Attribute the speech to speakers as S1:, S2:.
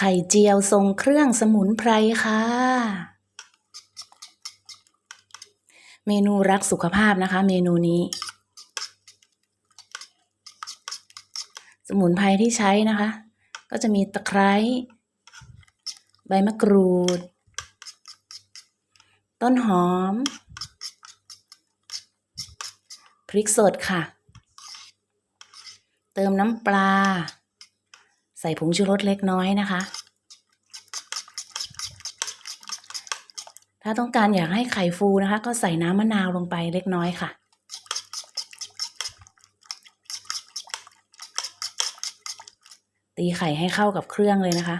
S1: ไข่เจียวทรงเครื่องสมุนไพรค่ะ เมนูรักสุขภาพนะคะ เมนูนี้ สมุนไพรที่ใช้นะคะ ก็จะมีตะไคร้ใบมะกรูด ต้นหอม พริกสดค่ะ เติมน้ำปลา ใส่ผงชูรสเล็กน้อยนะคะ ถ้าต้องการอยากให้ไข่ฟูนะคะ ก็ใส่น้ำมะนาวลงไปเล็กน้อยค่ะ ตีไข่ให้เข้ากับเครื่องเลยนะคะ